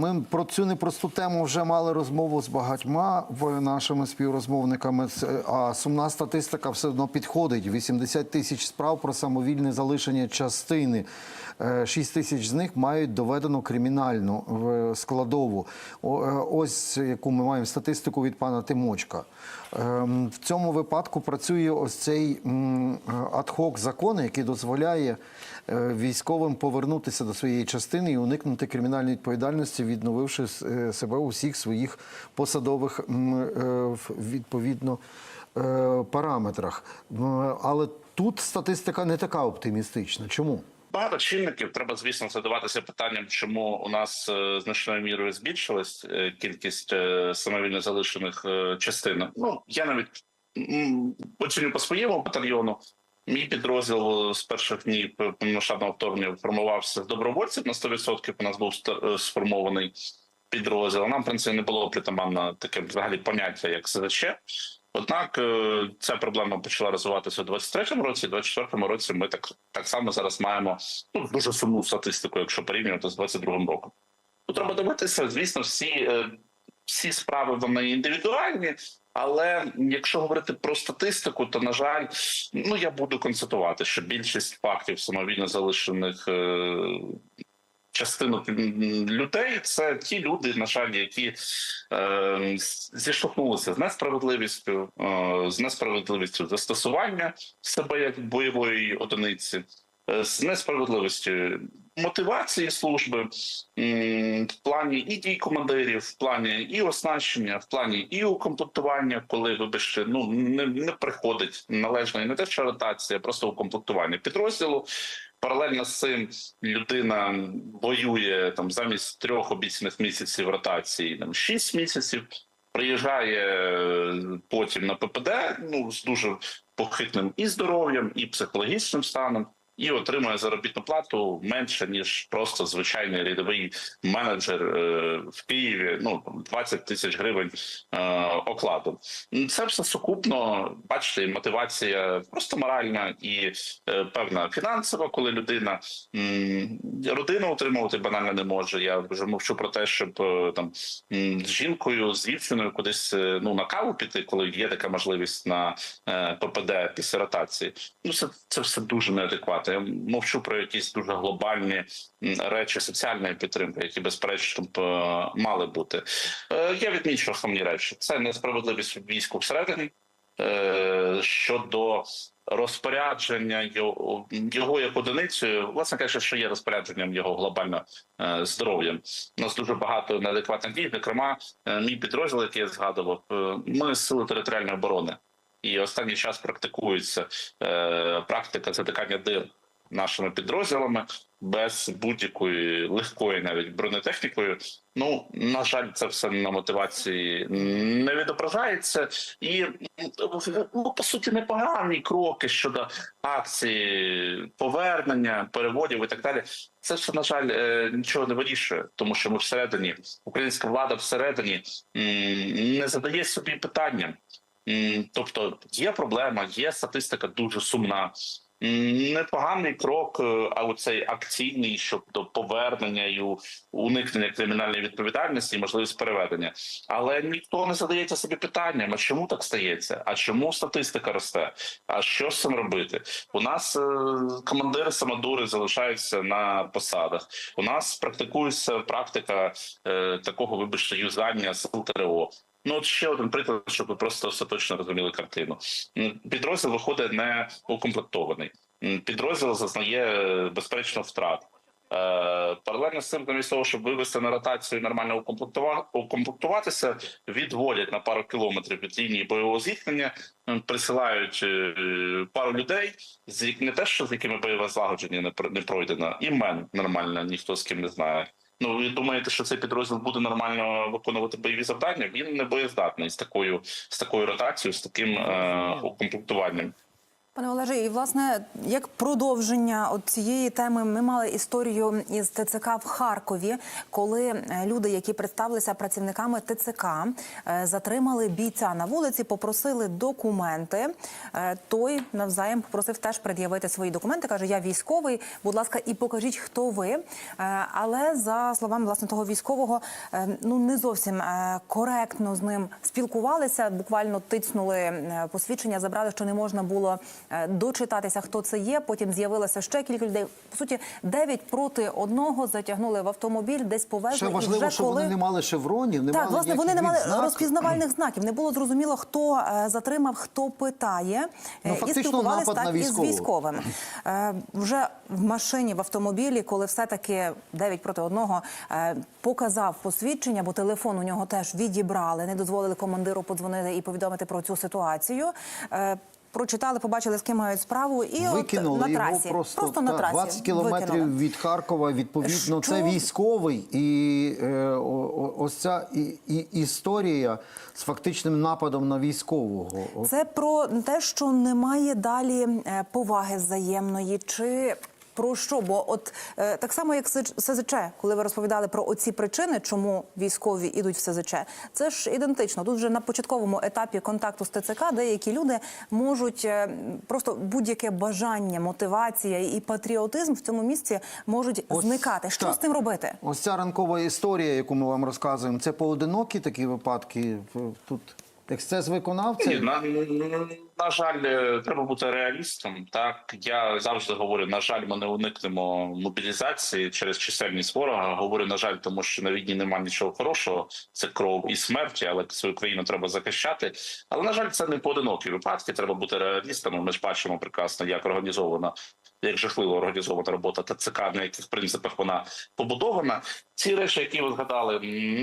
Ми про цю непросту тему вже мали розмову з багатьма нашими співрозмовниками. А сумна статистика все одно підходить. 80 тисяч справ про самовільне залишення частини. 6 тисяч з них мають доведену кримінальну складову. Е, Ось яку ми маємо статистику від пана Тимочка. Ем, В цьому випадку працює ось цей адхок закон, який дозволяє е, військовим повернутися до своєї частини і уникнути кримінальної відповідальності, відновивши е, себе у всіх своїх посадових е, відповідно е, параметрах. Але тут статистика не така оптимістична. Чому? Багато чинників треба, звісно, задаватися питанням, чому у нас значною мірою збільшилась кількість самовільно залишених частин. Ну я навіть оціню по своєму батальйону. Мій підрозділ з перших днів повномасштабного вторгнення формувався з добровольців на 100%. У нас був е, сформований підрозділ. Нам в принципі не було притаманно таке взагалі поняття як СЗЧ. Однак е, ця проблема почала розвиватися у 23-му році. У 24-му році ми так так само зараз маємо ну дуже сумну статистику, якщо порівнювати з 22-м роком. Тут треба дивитися, звісно, всі, е, всі справи вони індивідуальні. Але якщо говорити про статистику, то на жаль, ну я буду констатувати, що більшість фактів самовільно залишених е, частинок людей це ті люди, на жаль, які е, зіштовхнулися з несправедливістю, е, з несправедливістю застосування себе як бойової одиниці, е, з несправедливістю мотивації служби в плані і дій командирів, в плані і оснащення, в плані і укомплектування, коли вибачте, ну не, не приходить належна і не те, що ротація, просто укомплектування підрозділу. Паралельно з цим людина воює там замість трьох обіцяних місяців ротації, там шість місяців. Приїжджає е, потім на ППД, ну з дуже похитним і здоров'ям, і психологічним станом, і отримує заробітну плату менше ніж просто звичайний рядовий менеджер е, в Києві. Ну там, 20 тисяч гривень е, окладу. Це все сукупно. Бачите, мотивація просто моральна і е, певна фінансова, коли людина родину утримувати банально не може. Я вже мовчу про те, щоб там з жінкою, з дівчиною кудись ну на каву піти, коли є така можливість на ППД після ротації. Ну це, це все дуже неадекватно. Я мовчу про якісь дуже глобальні речі соціальної підтримки, які безперечно б е, мали бути. Е, Я відмічу основні речі: це несправедливість війську всередині е, щодо розпорядження його, його як одиницею, власне кажучи, що є розпорядженням його глобально е, здоров'ям. У нас дуже багато неадекватних дій. Зокрема, мій підрозділ, який я згадував, ми сили територіальної оборони. І останній час практикується е, практика затикання дир нашими підрозділами без будь-якої легкої навіть бронетехнікою. Ну на жаль, це все на мотивації не відображається, і ну по суті непогані кроки щодо акції повернення, переводів і так далі. Це все на жаль е, нічого не вирішує, тому що ми всередині, українська влада всередині не задає собі питання. Тобто є проблема, є статистика дуже сумна. Непоганий крок, е, а оцей акційний щодо повернення і уникнення кримінальної відповідальності, і можливість переведення. Але ніхто не задається собі питанням: а чому так стається? А чому статистика росте? А що з цим робити? У нас е, командири самодури залишаються на посадах. У нас практикується практика е, такого, вибачте, юзання сил ТРО. Ну, от ще один приклад, щоб ви просто остаточно розуміли картину. Підрозділ виходить не укомплектований. Підрозділ зазнає е, безперечно втрат. Е, Паралельно з цим, замість того, щоб вивести на ротацію і нормально укомплектува- укомплектуватися, відводять на пару кілометрів від лінії бойового зіткнення, присилають е, пару людей, з не те, що з якими бойове злагодження не пройдено, імен нормально ніхто з ким не знає. Ну, ви думаєте, що цей підрозділ буде нормально виконувати бойові завдання? Він не боєздатний з такою з такою ротацією, з таким е, укомплектуванням. Пане Олеже, і власне як продовження от цієї теми, ми мали історію із ТЦК в Харкові, коли е, люди, які представилися працівниками ТЦК, е, затримали бійця на вулиці, попросили документи. Е, Той навзаєм попросив теж пред'явити свої документи. каже: Я військовий. Будь ласка, і покажіть, хто ви. Але за словами власне того військового, ну не зовсім коректно з ним спілкувалися. Буквально тицнули е, посвідчення, забрали, що не можна було дочитатися, хто це є. Потім з'явилося ще кілька людей. По суті, 9 проти одного затягнули в автомобіль, десь повезли. Ще і важливо, вже що коли... вони не мали шевронів, не Так, мали власне, вони не мали відзнак. розпізнавальних знаків. Не було зрозуміло, хто е, затримав, хто питає. Ну, Е, і напад так на із військовим. Е, вже в машині, в автомобілі, коли все-таки 9 проти одного е, показав посвідчення, бо телефон у нього теж відібрали, не дозволили командиру подзвонити і повідомити про цю ситуацію. Прочитали, побачили, з ким мають справу, і Викинули от на його трасі, просто, на трасі 20 кілометрів викинули. від Харкова. Відповідно, це військовий, і е, о- о- ось ця і, і, історія з фактичним нападом на військового. Це про те, що немає далі е, поваги взаємної, чи про що? Бо от е, так само, як СЗЧ, коли ви розповідали про оці причини, чому військові ідуть в СЗЧ, це ж ідентично. Тут вже на початковому етапі контакту з ТЦК деякі люди можуть е, просто будь-яке бажання, мотивація і патріотизм в цьому місці можуть Ось зникати. Що так. з тим робити? Ось ця ранкова історія, яку ми вам розказуємо, це поодинокі такі випадки. Тут ексцес виконавця. Ні, на, на жаль, е, треба бути реалістом. Так я завжди говорю: на жаль, ми не уникнемо мобілізації через чисельність ворога. Говорю, на жаль, тому що на війні немає нічого хорошого. Це кров і смерті, але свою країну треба захищати. Але на жаль, це не поодинокі випадки. Треба бути реалістами. Ми ж бачимо прекрасно, як організована. Як жахливо організована робота ТЦК, на яких принципах вона побудована. Ці речі, які ви згадали,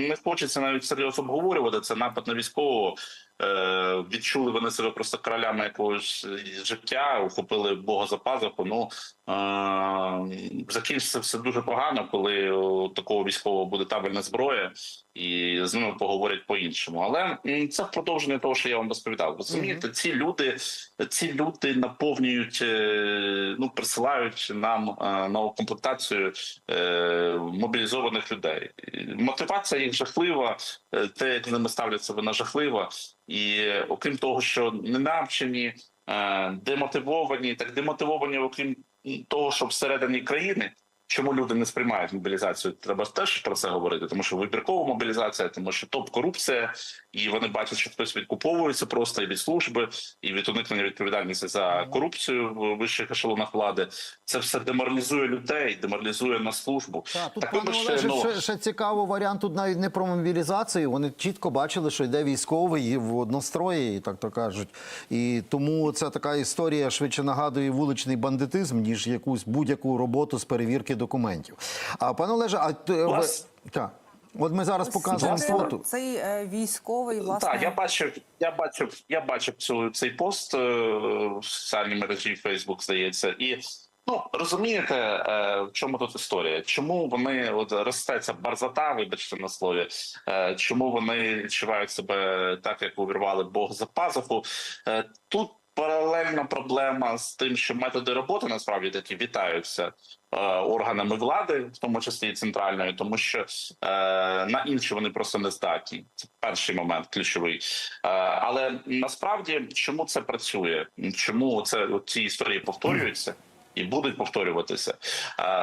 не хочеться навіть серйозно обговорювати. Це напад на військового. Е, відчули вони себе просто королями якогось життя, ухопили Бога за пазуху. Ну е, закінчиться все дуже погано, коли у такого військового буде табельна зброя, і з ними поговорять по-іншому. Але це в продовження того, що я вам розповідав. Розумієте, ці люди, ці люди наповнюють, е, ну присилають нам е, на комплектацію е, мобілізованих людей. Мотивація їх жахлива, те, як ними ставляться, вона жахлива. І окрім того, що не навчені, демотивовані, так демотивовані, окрім того, що всередині країни. Чому люди не сприймають мобілізацію? Треба теж про це говорити, тому що вибіркова мобілізація, тому що топ корупція, і вони бачать, що хтось відкуповується просто і від служби, і від уникнення відповідальності за корупцію в вищих ешелонах влади. Це все деморалізує людей, деморалізує на службу. Так, тут, Так, пане Олеже, ну, ще, ще цікаво варіант тут навіть не про мобілізацію. Вони чітко бачили, що йде військовий в однострої, так то кажуть. І тому це така історія швидше нагадує вуличний бандитизм, ніж якусь будь-яку роботу з перевірки документів. А пане Олеже, а. Влас- так. От ми зараз показуємо Власне, фото. Цей е, військовий власне Так, я бачив, я бачив, я бачив цю цей пост е, в соціальній мережі Facebook, здається, і ну розумієте, е, в чому тут історія? Чому вони от росте ця барзата, вибачте на слові, е, чому вони відчувають себе так, як увірвали Бог за пазуху? Е, тут паралельна проблема з тим, що методи роботи насправді такі вітаються е, органами влади, в тому числі і центральної, тому що е, на інші вони просто не здатні. Це перший момент ключовий. Е, але насправді чому це працює? Чому це ці історії повторюються? І будуть повторюватися,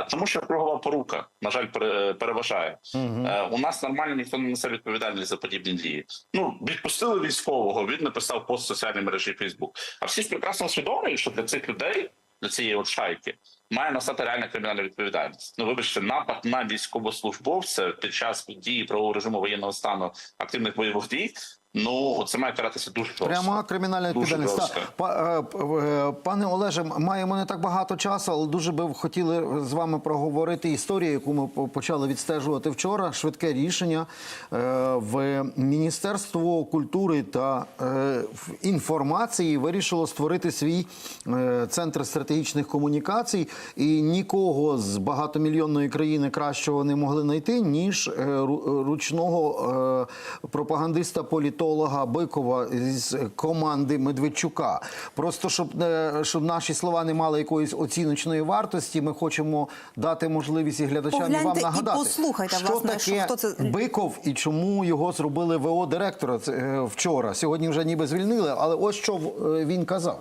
тому що кругова порука, на жаль, пере- переважає. Е, У нас нормально ніхто не несе відповідальність за подібні дії. Ну відпустили військового. Він написав пост в соціальній мережі Facebook. А всі ж прекрасно усвідомлюють, що для цих людей, для цієї от шайки, має настати реальна кримінальна відповідальність. Ну вибачте, напад на військовослужбовця під час дії правового режиму воєнного стану активних бойових дій. Ну це має каратися дуже жорстко. Пряма кримінальна відповідальність. Та, па- е, е, Пане Олеже, маємо не так багато часу, але дуже би хотіли з вами проговорити історію, яку ми почали відстежувати вчора. Швидке рішення Е, в Міністерство культури та е, в інформації вирішило створити свій е, центр стратегічних комунікацій, і нікого з багатомільйонної країни кращого не могли знайти ніж е, ручного е, пропагандиста політолога політолога Бикова з команди Медведчука. Просто щоб, не щоб наші слова не мали якоїсь оціночної вартості, ми хочемо дати можливість і глядачам і вам нагадати. і послухайте, що власне, таке що- хто це- Биков і чому його зробили ВО директора е, вчора. Сьогодні вже ніби звільнили, але ось що е, він казав.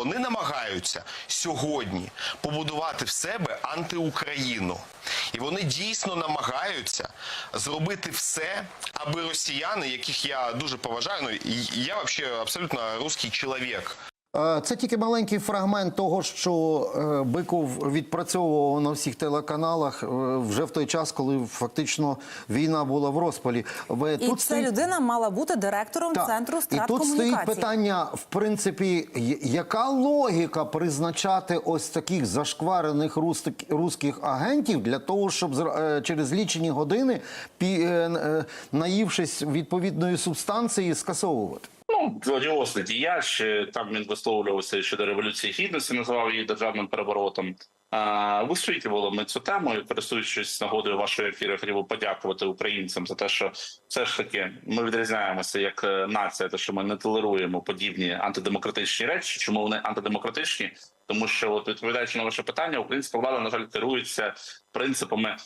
Вони намагаються сьогодні побудувати в себе антиукраїну. І вони дійсно намагаються зробити все, аби росіяни, яких я дуже поважаю, ну я взагалі абсолютно русський чоловік. Е, Це тільки маленький фрагмент того, що е, Биков відпрацьовував на всіх телеканалах е, вже в той час, коли фактично війна була в розпалі. Ви- І ця стоїть- людина мала бути директором Так. центру І страт тут стоїть питання, в принципі, яка логіка призначати ось таких зашкварених русських агентів для того, щоб через лічені години, наївшись відповідної субстанції, скасовувати? Ну, одіозний діяч. е, Там він висловлювався щодо революції гідності, називав її державним переворотом. Висвітлювали ми цю тему і користуючись нагодою вашої ефіру, хотів би подякувати українцям за те, що все ж таки ми відрізняємося як е, нація, те, що ми не толеруємо подібні антидемократичні речі. Чому вони антидемократичні? Тому що, от відповідаючи на ваше питання, українська влада на жаль керується принципами.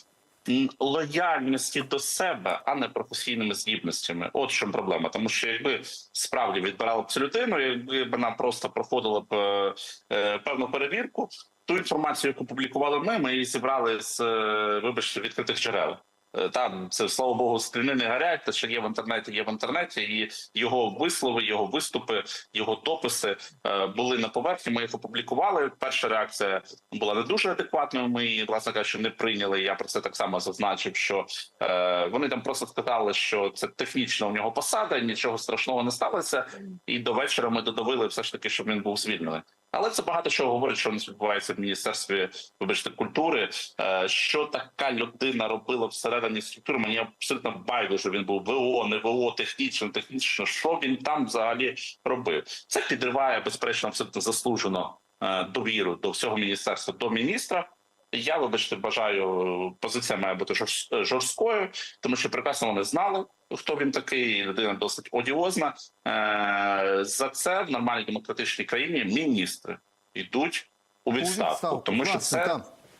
Лояльності до себе, а не професійними здібностями. От чому проблема. Тому що якби справді відбирали б цю людину, якби вона просто проходила б е, е, певну перевірку, ту інформацію, яку публікували ми, ми її зібрали з е, вибачте відкритих джерел. Е, Там це слава Богу, стріни не гарять. Те, що є в інтернеті, є в інтернеті, і його вислови, його виступи, його дописи е, були на поверхні. Ми їх опублікували. Перша реакція була не дуже адекватною. Ми її, власне кажучи, не прийняли. Я про це так само зазначив. Що е, вони там просто сказали, що це технічно у нього посада, нічого страшного не сталося. І до вечора ми додавили все ж таки, щоб він був звільнений. Але це багато чого говорить, що у нас відбувається в міністерстві вибачте культури. Е, Що така людина робила всередині структури? Мені абсолютно байдуже. Він був ВО, не ВО, технічно, технічно. Що він там взагалі робив? Це підриває безперечно абсолютно заслужено е, довіру до всього міністерства, до міністра. Я, вибачте, бажаю, позиція має бути жорст- жорсткою, тому що прекрасно вони знали, хто він такий. Людина досить одіозна. Е, За це в нормальній демократичній країні міністри йдуть у відставку, тому що це,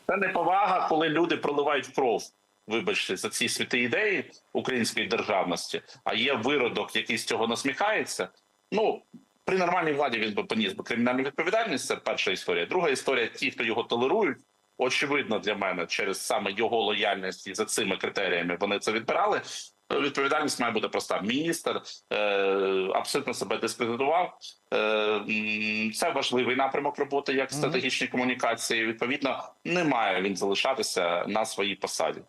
це неповага, коли люди проливають кров. Вибачте за ці святі ідеї української державності. А є виродок, який з цього насміхається. Ну при нормальній владі він би поніс би кримінальну відповідальність. Це перша історія. Друга історія: ті, хто його толерують, очевидно для мене через саме його лояльність і за цими критеріями вони це відбирали. Відповідальність має бути проста. Міністр е, абсолютно себе дискредитував. Е, це важливий напрямок роботи як стратегічні комунікації. Відповідно, не має він залишатися на своїй посаді.